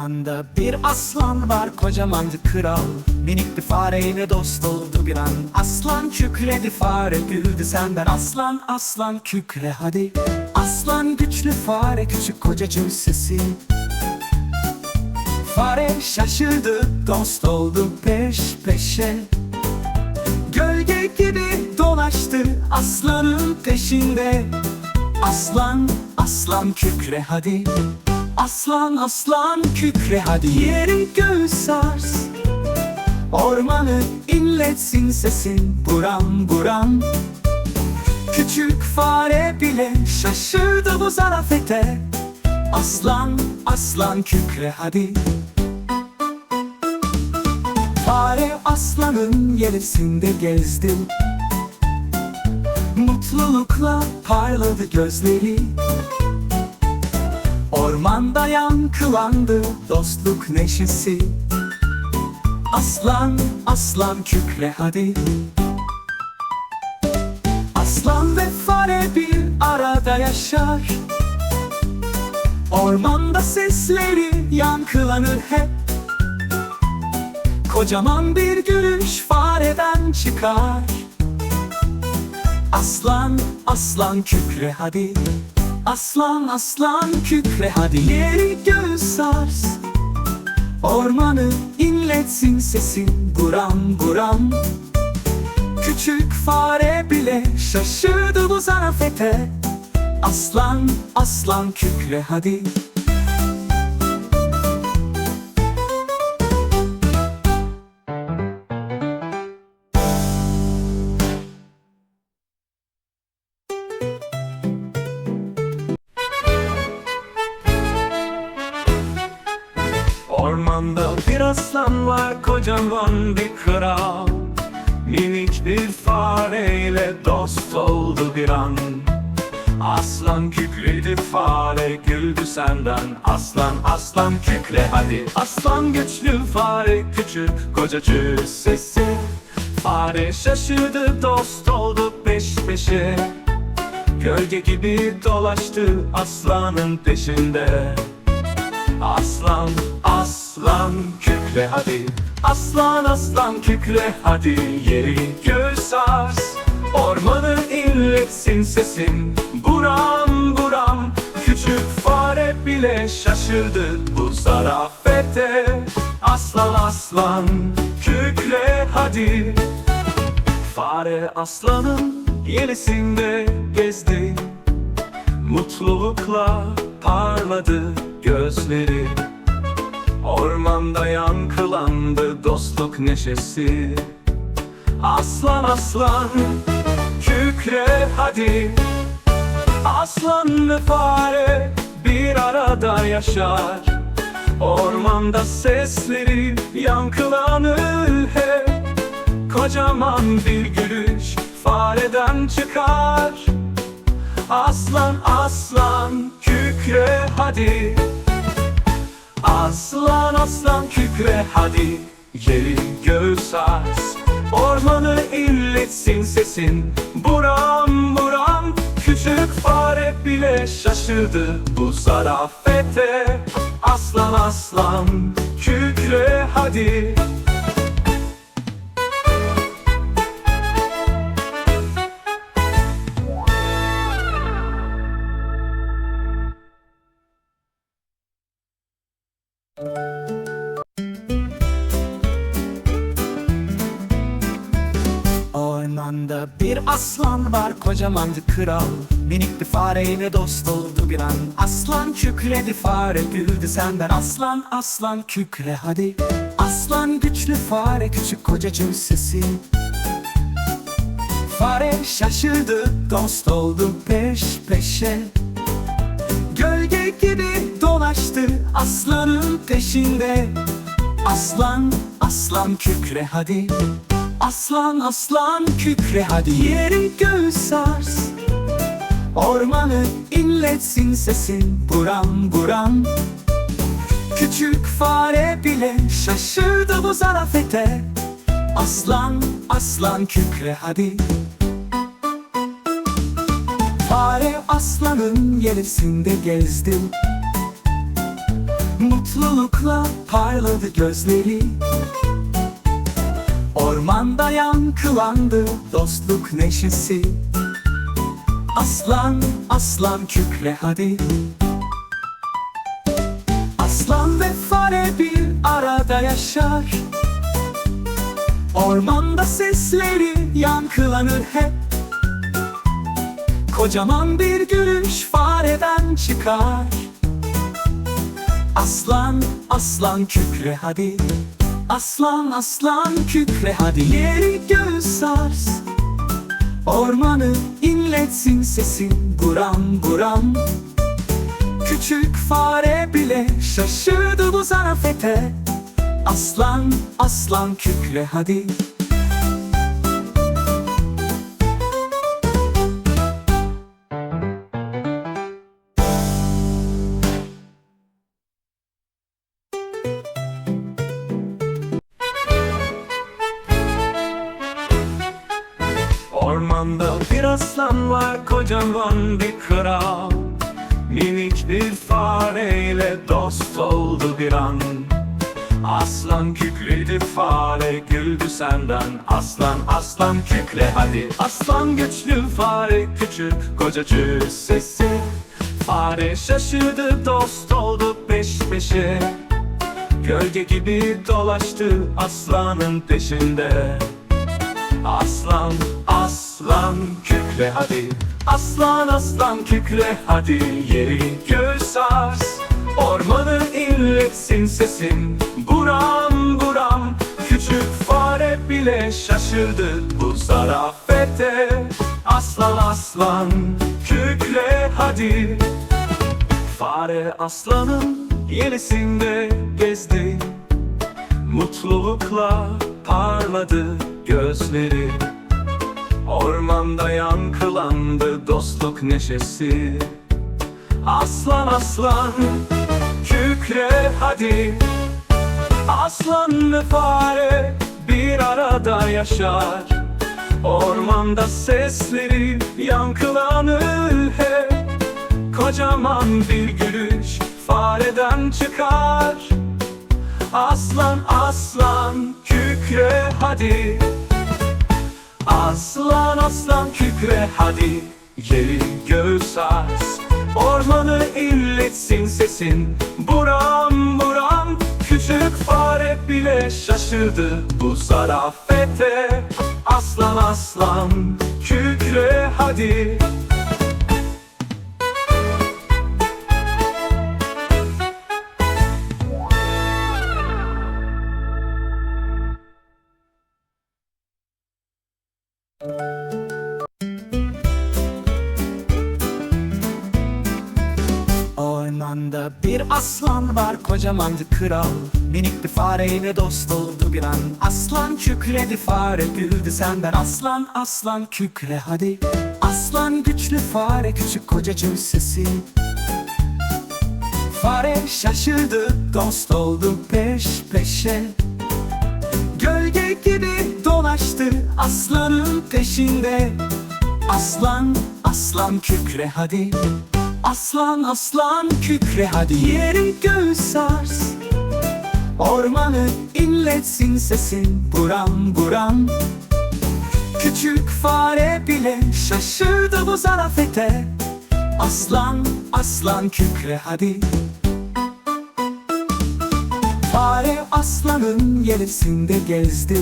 Ormanda bir aslan var kocamandı kral. Minik bir fareyle dost oldu bir an. Aslan kükredi fare güldü senden Aslan aslan kükre hadi. Aslan güçlü fare küçük kocacığım sesi. Fare şaşırdı dost oldu peş peşe. Gölge gibi dolaştı aslanın peşinde. Aslan aslan kükre hadi Aslan aslan kükre hadi Yeri göğü sars Ormanı inletsin sesin buram buram. Küçük fare bile şaşırdı bu zarafete. Aslan aslan kükre hadi. Fare aslanın yerisinde gezdi. Mutlulukla parladı gözleri Ormanda yankılandı dostluk neşesi. Aslan, aslan kükre hadi. Aslan ve fare bir arada yaşar. Ormanda sesleri yankılanır hep. Kocaman bir gülüş fareden çıkar. Aslan, aslan kükre hadi Aslan, aslan kükre hadi Yeri göğü sars Ormanı inletsin sesin buram buram. Küçük fare bile şaşırdı bu zarafete. Aslan, aslan kükre hadi aslan var kocaman bir kral. Minik bir fareyle dost oldu bir an. Aslan kükredi fare güldü senden. Aslan aslan kükre hadi. Aslan güçlü fare küçük kocacı sesi. Fare şaşırdı dost oldu peş peşe. Gölge gibi dolaştı aslanın peşinde. Aslan, aslan kükre hadi. Aslan, aslan kükre hadi. Yeri göğü sars Ormanı inletsin sesin. Buram buram. Küçük fare bile şaşırdı bu zarafete. Aslan, aslan kükre hadi. Fare aslanın yerisinde gezdi. Mutlulukla parladı gözleri Ormanda yankılandı dostluk neşesi. Aslan aslan kükre hadi. Aslan ve fare bir arada yaşar. Ormanda sesleri yankılanır hep. Kocaman bir gülüş fareden çıkar. Aslan aslan kükre hadi Aslan aslan kükre hadi Yeri göğü sars Ormanı inletsin sesin Buram buram. Küçük fare bile şaşırdı bu zarafete. Aslan aslan kükre hadi Ormanda bir aslan var kocamandı kral. Minik bir fareyle dost oldu bir an. Aslan kükredi fare güldü senden. Aslan aslan kükre hadi. Aslan güçlü fare küçük kocacığım sesi. Fare şaşırdı dost oldu peş peşe Gölge gibi dolaştı aslanın peşinde. Aslan, aslan kükre hadi. Aslan, aslan kükre hadi. Yeri göğü sars. Ormanı inletsin sesin. Buram buram. Küçük fare bile şaşırdı bu zarafete. Aslan, aslan kükre hadi Fare aslanın yerisinde gezdi Mutlulukla parladı gözleri. Ormanda yankılandı dostluk neşesi. Aslan, aslan kükre hadi. Aslan ve fare bir arada yaşar. Ormanda sesleri yankılanır hep Kocaman bir gülüş fareden çıkar. Aslan, aslan kükre hadi. Aslan, aslan kükre hadi. Yeri göğü sars. Ormanı inletsin sesin. Buram buram. Küçük fare bile şaşırdı bu zarafete. Aslan, aslan kükre hadi aslan kocaman bir kral. Minik bir fareyle dost oldu bir an. Aslan kükredi fare güldü senden. Aslan aslan kükre hadi. Aslan güçlü fare küçük koca sesi. Fare şaşırdı dost oldu peş peşe. Gölge gibi dolaştı aslanın peşinde Aslan, aslan kükre hadi. Aslan, aslan kükre hadi. Yeri göğü sars Ormanı inletsin sesin. Buram buram. Küçük fare bile şaşırdı bu zarafete. Aslan, aslan kükre hadi. Fare aslanın yenisinde gezdi. Mutlulukla parladı gözleri. Ormanda yankılandı dostluk neşesi. Aslan aslan kükre hadi. Aslan ve fare bir arada yaşar. Ormanda sesleri yankılanır hep. Kocaman bir gülüş fareden çıkar. Aslan aslan kükre hadi Aslan aslan kükre hadi. Yeri göğü sars Ormanı inletsin sesin. Buram buram. Küçük fare bile şaşırdı bu zarafete. Aslan aslan kükre hadi aslan var kocamandı kral. Minik bir fareyle dost oldu bir an. Aslan kükredi fare güldü senden. Aslan aslan kükre hadi. Aslan güçlü fare küçük kocacığım sesi. Fare şaşırdı dost oldu peş peşe. Gölge gibi dolaştı aslanın peşinde. Aslan, aslan kükre hadi Aslan, aslan kükre hadi Yeri göğü sars Ormanı inletsin sesin buram buram. Küçük fare bile şaşırdı bu zarafete. Aslan, aslan kükre hadi. Fare aslanın yerisinde gezdi